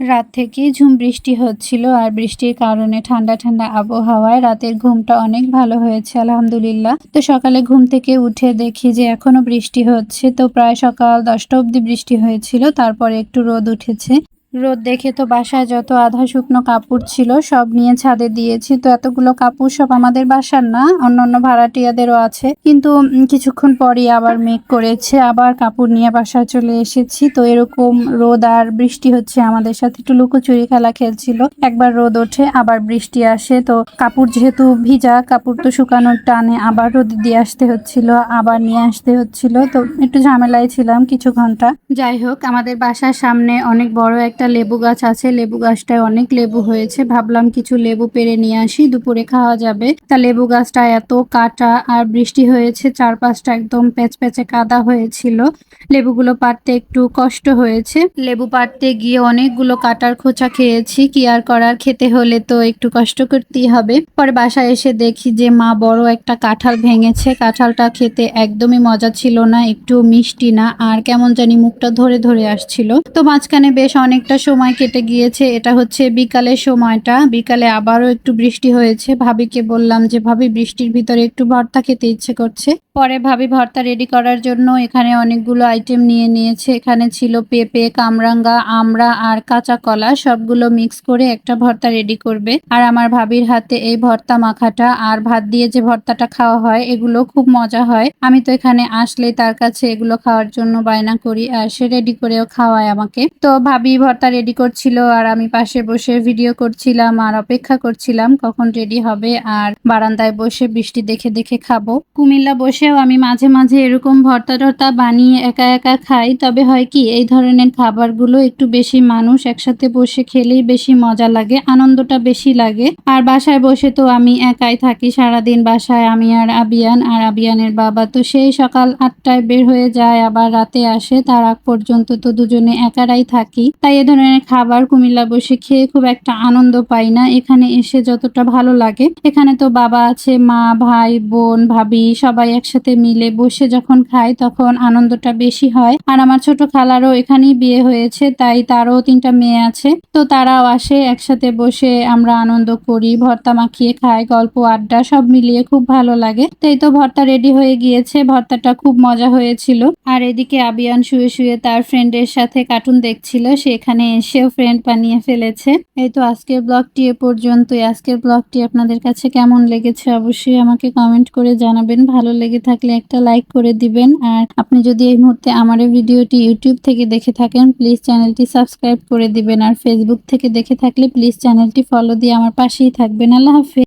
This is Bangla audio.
রাত থেকে ঝুম বৃষ্টি হচ্ছিল আর বৃষ্টির কারণে ঠান্ডা ঠান্ডা আবহাওয়ায় রাতের ঘুমটা অনেক ভালো হয়েছে, আলহামদুলিল্লাহ। তো সকালে ঘুম থেকে উঠে দেখি যে এখনও বৃষ্টি হচ্ছে। তো প্রায় সকাল দশটা অব্দি বৃষ্টি হয়েছিল, তারপরে একটু রোদ উঠেছে। রোদ দেখে তো বাসায় যত আধা শুকনো কাপড় ছিল, সব নিয়ে ছাদে দিয়েছি। তো এতগুলো কাপড় সব আমাদের বাসার না? অন্যান্য ভাড়াটিয়াদেরও আছে। কিন্তু কিছুক্ষণ পরই আবার মেঘ করেছে, আবার কাপড় নিয়ে বাসায় চলে এসেছি। তো এরকম রোদ আর বৃষ্টি হচ্ছে আমাদের সাথে। একটু লুকোচুরি খেলা খেলছিল। একবার রোদ ওঠে, আবার বৃষ্টি আসে। তো কাপড় যেহেতু ভিজা, কাপড় তো শুকানোর টানে আবার রোদ দিয়ে আসতে হচ্ছিল, আবার নিয়ে আসতে হচ্ছিল। তো একটু ঝামেলায় ছিলাম কিছু ঘণ্টা। যাই হোক, আমাদের বাসার সামনে অনেক বড় একটা লেবু গাছ আছে, লেবু গাছটায় অনেক লেবু হয়েছে। ভাবলাম কিছু লেবু পেরে নিয়ে আসি, দুপুরে খাওয়া যাবে। তা লেবু গাছটা এত কাটা আর বৃষ্টি হয়েছে, চারপাশটা একদম প্যাচপ্যাচে কাদা হয়েছিল। লেবুগুলো পাড়তে একটু কষ্ট হয়েছে। লেবু পাড়তে গিয়ে অনেকগুলো কাটার খোঁচা খেয়েছি, কি আর করার? খেতে হলে তো একটু কষ্ট করতেই হবে। পরে বাসায় এসে দেখি যে মা বড় একটা কাঁঠাল ভেঙেছে। কাঁঠালটা খেতে একদমই মজা ছিল না, একটু মিষ্টি না, আর কেমন জানি মুখটা ধরে ধরে আসছিল। তো মাঝখানে বেশ অনেকটা সময় কেটে গিয়েছে, এটা হচ্ছে বিকালের সময়টা। বিকালে আবারও একটু বৃষ্টি হয়েছে। ভাবিকে বললাম যে, ভাবি, বৃষ্টির ভিতরে একটু ভর্তা খেতে ইচ্ছে করছে। পরে ভাবি ভর্তা রেডি করার জন্য এখানে অনেকগুলো আইটেম নিয়ে নিয়েছে। এখানে ছিল পেঁপে, কামরাঙ্গা, আমড়া আর কাঁচা কলা। সবগুলো মিক্স করে একটা ভর্তা রেডি করবে। আর আমার ভাবির হাতে এই ভর্তা মাখাটা। আর ভাত দিয়ে যে ভর্তাটা খাওয়া হয়, এগুলো খুব মজা হয়। আমি তো এখানে আসলে তার কাছে এগুলো খাওয়ার জন্য বায়না করি। আর সে রেডি করেও খাওয়ায় আমাকে। তো ভাবি ভর্তা রেডি করছিল আর আমি পাশে বসে ভিডিও করছিলাম আর অপেক্ষা করছিলাম কখন রেডি হবে আর বারান্দায় বসে বৃষ্টি দেখে দেখে খাব। কুমিল্লা বসেও আমি মাঝে মাঝে এরকম ভর্তা টর্তা বানিয়ে একা একা খাই, তবে হয় কি, এই ধরনের খাবারগুলো একটু বেশি মানুষ একসাথে বসে খেলেই বেশি মজা লাগে, আনন্দটা বেশি লাগে। আর বাসায় বসে তো আমি একাই থাকি সারাদিন বাসায়, আমি আর আবিয়ান, আর আবিয়ানের বাবা তো সেই সকাল আটটায় বের হয়ে যায়, আবার রাতে আসে, তার আগ পর্যন্ত তো দুজনে একারাই থাকি। তাই এ ধরনের খাবার কুমিল্লা বসে খেয়ে খুব একটা আনন্দ পাই না। এখানে এসে যতটা ভালো লাগে। এখানে তো বাবা আছে, মা, ভাই, বোন, ভাবি সবাই একসাথে মিলে বসে যখন খায় তখন আনন্দটা বেশি হয়। আর আমার ছোট খালারও এখানেই বিয়ে হয়েছে, তাই তারও তিনটা মেয়ে আছে। তো তারাও আসে, একসাথে বসে আমরা আনন্দ করি। ভর্তা মাখিয়ে খাই, গল্প, আড্ডা সব মিলিয়ে খুব ভালো লাগে। তো এই তো ভর্তা রেডি হয়ে গিয়েছে, ভর্তাটা খুব মজা হয়েছিল। আর এদিকে আবিয়ান শুয়ে শুয়ে তার ফ্রেন্ডের সাথে কার্টুন দেখছিল সে এখানে এসেও ফ্রেন্ড বানিয়ে ফেলেছে। এই তো আজকের ব্লগটি এ পর্যন্তই। আজকের ব্লগটি আপনাদের কাছে কেমন লেগেছে অবশ্যই আমাকে কমেন্ট করে জানাবেন। ভালো লেগে থাকলে একটা লাইক করে দিবেন। আর আপনি যদি এই মুহূর্তে আমার ভিডিওটি ইউটিউব থেকে দেখে থাকেন প্লিজ চ্যানেলটি সাবস্ক্রাইব করে দিবেন। আর ফেসবুক থেকে দেখে থাকলে প্লিজ চ্যানেলটি ফলো দিয়ে আমার পাশেই থাকবেন। আল্লাহ হাফেজ।